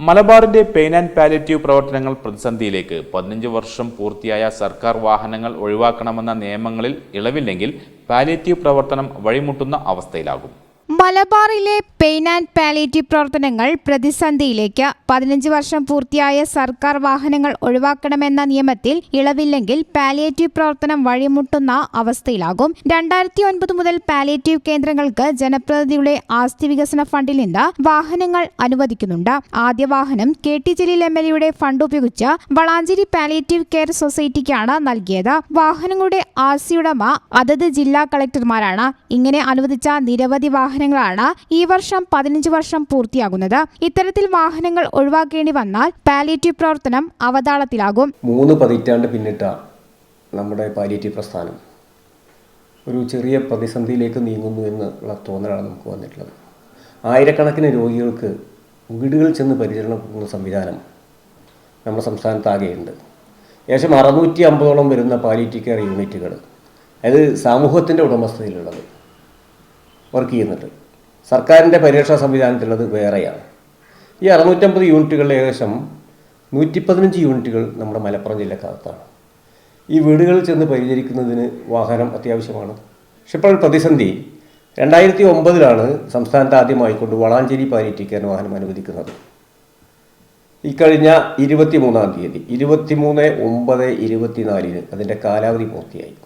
മലബാറിന്റെ pain and palliative പ്രവർത്തനങ്ങൾ പ്രതിസന്ധിയിലേക്ക് പതിനഞ്ച് വർഷം പൂർത്തിയായ സർക്കാർ വാഹനങ്ങൾ ഒഴിവാക്കണമെന്ന നിയമങ്ങളിൽ ഇളവില്ലെങ്കിൽ പാലിറ്റീവ് പ്രവർത്തനം വഴിമുട്ടുന്ന അവസ്ഥയിലാകും. മലബാറിലെ പെയിൻ ആൻഡ് പാലിയേറ്റീവ് പ്രവർത്തനങ്ങൾ പ്രതിസന്ധിയിലേക്ക് പതിനഞ്ച് വർഷം പൂർത്തിയായ സർക്കാർ വാഹനങ്ങൾ ഒഴിവാക്കണമെന്ന നിയമത്തിൽ ഇളവില്ലെങ്കിൽ പാലിയേറ്റീവ് പ്രവർത്തനം വഴിമുട്ടുന്ന അവസ്ഥയിലാകും. രണ്ടായിരത്തി ഒൻപത് മുതൽ പാലിയേറ്റീവ് കേന്ദ്രങ്ങൾക്ക് ജനപ്രതിനിധിയുടെ ആസ്തി വികസന ഫണ്ടിൽ നിന്ന് വാഹനങ്ങൾ അനുവദിക്കുന്നുണ്ട്. ആദ്യ വാഹനം K T Jaleel M L എയുടെ ഫണ്ട് ഉപയോഗിച്ച് വളാഞ്ചേരി പാലിയേറ്റീവ് കെയർ സൊസൈറ്റിക്കാണ് നൽകിയത്. വാഹനങ്ങളുടെ ആസ്തിയുടമ അതത് ജില്ലാ കളക്ടർമാരാണ്. ഇങ്ങനെ അനുവദിച്ച നിരവധി വാഹനങ്ങളാണ് ഈ വർഷം പതിനഞ്ച് വർഷം പൂർത്തിയാകുന്നത്. ഇത്തരത്തിൽ വാഹനങ്ങൾ ഒഴിവാക്കേണ്ടി വന്നാൽ പാലിയേറ്റീവ് പ്രവർത്തനം അവതാളത്തിലാകും. മൂന്ന് പതിറ്റാണ്ട് പിന്നിട്ട നമ്മുടെ പാലിയേറ്റീവ് പ്രസ്ഥാനം ഒരു ചെറിയ പ്രതിസന്ധിയിലേക്ക് നീങ്ങുന്നു എന്നുള്ള തോന്നലാണ് നമുക്ക് വന്നിട്ടുള്ളത്. ആയിരക്കണക്കിന് രോഗികൾക്ക് വീടുകളിൽ ചെന്ന് പരിചരണം കൊടുക്കുന്ന സംവിധാനം നമ്മുടെ സംസ്ഥാനത്താകെയുണ്ട്. ഏകദേശം അറുന്നൂറ്റി അമ്പതോളം വരുന്ന പാലിറ്റി കെയർ യൂണിറ്റുകൾ അത് സമൂഹത്തിന്റെ ഉടമസ്ഥതയിലുള്ളത്. വർക്ക് ചെയ്യുന്നുണ്ട്. സർക്കാരിന്റെ പരിരക്ഷാ സംവിധാനത്തിലുള്ളത് വേറെയാണ്. ഈ അറുന്നൂറ്റമ്പത് യൂണിറ്റുകളിൽ ഏകദേശം നൂറ്റി പതിനഞ്ച് യൂണിറ്റുകൾ നമ്മുടെ മലപ്പുറം ജില്ലക്കകത്താണ്. ഈ വീടുകളിൽ ചെന്ന് പരിചരിക്കുന്നതിന് വാഹനം അത്യാവശ്യമാണ്. പക്ഷെ ഇപ്പോൾ പ്രതിസന്ധി രണ്ടായിരത്തി ഒമ്പതിലാണ് സംസ്ഥാനത്ത് ആദ്യമായിക്കൊണ്ട് വളാഞ്ചേരി പാലിറ്റിക്കാൻ വാഹനം അനുവദിക്കുന്നത്. ഇക്കഴിഞ്ഞ ഇരുപത്തി മൂന്നാം തീയതി ഇരുപത്തി മൂന്ന് ഒമ്പത് ഇരുപത്തിനാലിന് അതിന്റെ കാലാവധി പൂർത്തിയായി.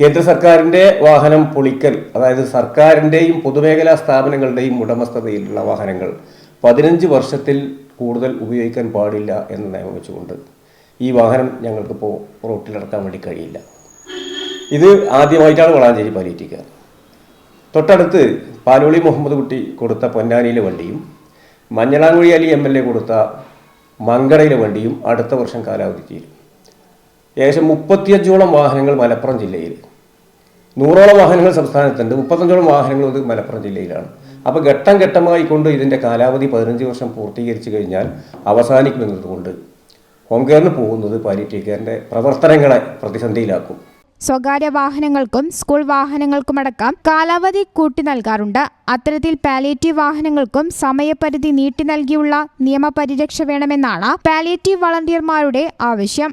കേന്ദ്ര സർക്കാരിന്റെ വാഹനം പൊളിക്കൽ അതായത് സർക്കാരിന്റെയും പൊതുമേഖലാ സ്ഥാപനങ്ങളുടെയും ഉടമസ്ഥതയിലുള്ള വാഹനങ്ങൾ പതിനഞ്ച് വർഷത്തിൽ കൂടുതൽ ഉപയോഗിക്കാൻ പാടില്ല എന്ന് നിയമം വെച്ചുകൊണ്ട് ഈ വാഹനം ഞങ്ങൾക്കിപ്പോൾ റോട്ടിലിറക്കാൻ വേണ്ടി കഴിയില്ല. ഇത് ആദ്യമായിട്ടാണ് വളാഞ്ചേരി പാലിയേറ്റിക്കാർ തൊട്ടടുത്ത് പാലോളി മുഹമ്മദ് കുട്ടി കൊടുത്ത പൊന്നാനിയിലെ വണ്ടിയും Manjalamkuzhi Ali M L A കൊടുത്ത മങ്കടയിലെ വണ്ടിയും അടുത്ത വർഷം കാലാവധി തീരും ഏകദേശം മുപ്പത്തിയഞ്ചോളം വാഹനങ്ങൾ മലപ്പുറം ജില്ലയിൽ നൂറോളം വാഹനങ്ങൾ സംസ്ഥാനത്തുണ്ട്. മുപ്പത്തഞ്ചോളം വാഹനങ്ങൾ ഇത് മലപ്പുറം ജില്ലയിലാണ്. അപ്പോൾ ഘട്ടം ഘട്ടമായി കൊണ്ട് ഇതിന്റെ കാലാവധി പതിനഞ്ച് വർഷം പൂർത്തീകരിച്ചു കഴിഞ്ഞാൽ അവസാനിക്കുമെന്നതുകൊണ്ട് ഹോം കെയറിന് പോകുന്നത് പാലിറ്റീവ് കെയറിന്റെ പ്രവർത്തനങ്ങളെ പ്രതിസന്ധിയിലാക്കും. സ്വകാര്യ വാഹനങ്ങൾക്കും സ്കൂൾ വാഹനങ്ങൾക്കുമടക്കം കാലാവധി കൂട്ടി നൽകാറുണ്ട്. അത്തരത്തിൽ പാലിയേറ്റീവ് വാഹനങ്ങൾക്കും സമയപരിധി നീട്ടി നൽകിയുള്ള നിയമപരിരക്ഷ വേണമെന്നാണ് പാലിയേറ്റീവ് വളണ്ടിയർമാരുടെ ആവശ്യം.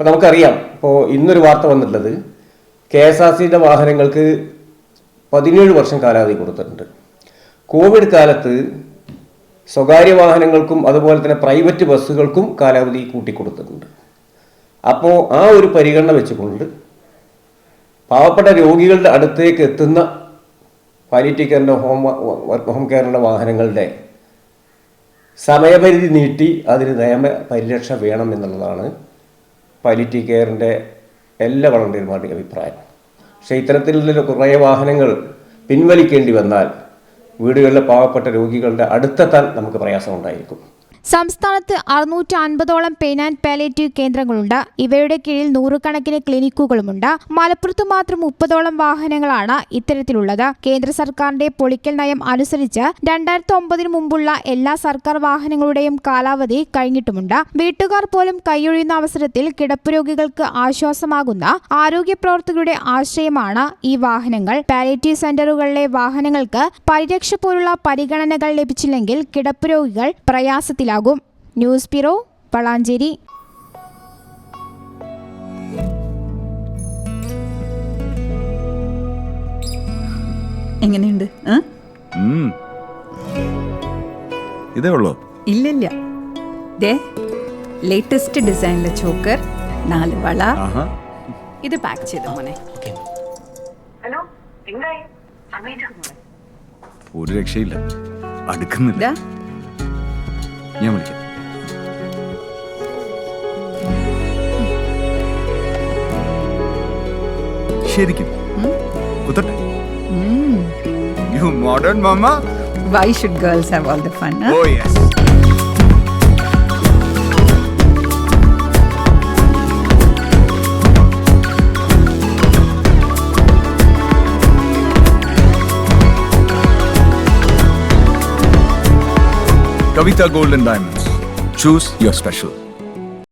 നമുക്കറിയാം. ഇപ്പോൾ ഇന്നൊരു വാർത്ത വന്നിട്ടുള്ളത് കെ എസ് ആർ സിയുടെ വാഹനങ്ങൾക്ക് പതിനേഴ് വർഷം കാലാവധി കൊടുത്തിട്ടുണ്ട്. കോവിഡ് കാലത്ത് സ്വകാര്യ വാഹനങ്ങൾക്കും അതുപോലെ തന്നെ പ്രൈവറ്റ് ബസ്സുകൾക്കും കാലാവധി കൂട്ടിക്കൊടുത്തിട്ടുണ്ട്. അപ്പോൾ ആ ഒരു പരിഗണന വെച്ചുകൊണ്ട് പാവപ്പെട്ട രോഗികളുടെ അടുത്തേക്ക് എത്തുന്ന പാലിറ്റീവ് കെയറിന്റെ ഹോം ഹോം കെയറിന്റെ വാഹനങ്ങളുടെ സമയപരിധി നീട്ടി അതിന് നിയമ പരിരക്ഷ വേണം എന്നുള്ളതാണ് പാലിറ്റീവ് കെയറിന്റെ എല്ലാ വളണ്ടിയർമാരുടെയും അഭിപ്രായം. പക്ഷേ ഇത്തരത്തിലുള്ള കുറേ വാഹനങ്ങൾ പിൻവലിക്കേണ്ടി വന്നാൽ വീടുകളിലെ പാവപ്പെട്ട രോഗികളുടെ അടുത്തെത്താൻ നമുക്ക് പ്രയാസമുണ്ടായിരിക്കും സംസ്ഥാനത്ത് അറുന്നൂറ്റി അൻപതോളം പെയിൻ ആൻഡ് പാലേറ്റീവ് കേന്ദ്രങ്ങളുണ്ട്. ഇവയുടെ കീഴിൽ നൂറുകണക്കിന് ക്ലിനിക്കുകളുമുണ്ട്. മലപ്പുറത്ത് മാത്രം മുപ്പതോളം വാഹനങ്ങളാണ് ഇത്തരത്തിലുള്ളത്. കേന്ദ്ര സർക്കാരിന്റെ പൊളിക്കൽ നയം അനുസരിച്ച് രണ്ടായിരത്തി ഒമ്പതിനു മുമ്പുള്ള എല്ലാ സർക്കാർ വാഹനങ്ങളുടെയും കാലാവധി കഴിഞ്ഞിട്ടുമുണ്ട്. വീട്ടുകാർ പോലും കൈയൊഴിയുന്ന അവസരത്തിൽ കിടപ്പ് രോഗികൾക്ക് ആശ്വാസമാകുന്ന ആരോഗ്യ പ്രവർത്തകരുടെ ആശ്രയമാണ് ഈ വാഹനങ്ങൾ. പാലേറ്റീവ് സെന്ററുകളിലെ വാഹനങ്ങൾക്ക് പരിരക്ഷ പോലുള്ള പരിഗണനകൾ ലഭിച്ചില്ലെങ്കിൽ കിടപ്പ് രോഗികൾ പ്രയാസത്തിലാകും. News bureau Valanchery. എങ്ങനെയുണ്ട്. ഇതേ ഉള്ളോ? ഇല്ലില്ല. ദേ ലേറ്റസ്റ്റ് ഡിസൈനിലെ ചോക്കർ നാല് വള. ഇത് പാക്ക് ചെയ്തു മോനെ? ഹലോ എന്തായി? ഒരു രക്ഷയില്ല. അടുക്കുന്നില്ല. ഇതാ ഞാൻ വിളിക്കാം. ശരിക്കും? കുത്തട്ടെ. You modern mamma why should girls have all the fun oh yes Kavita Golden Diamonds. Choose your special.